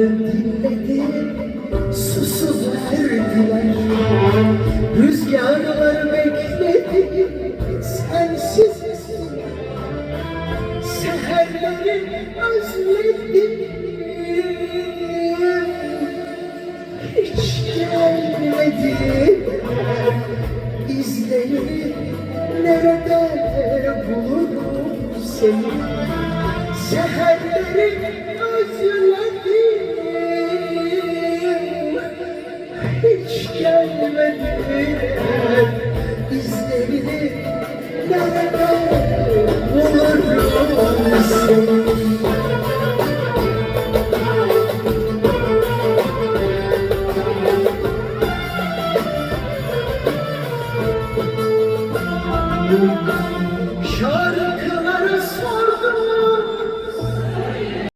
dinledi Susuz verdiler Rüzgarlar bekledi Sensiz Seherleri özledim Hiç gelmedi. İzleri nerede bulurum seni Seherleri gelmedi İzlerini nerede bulurum seni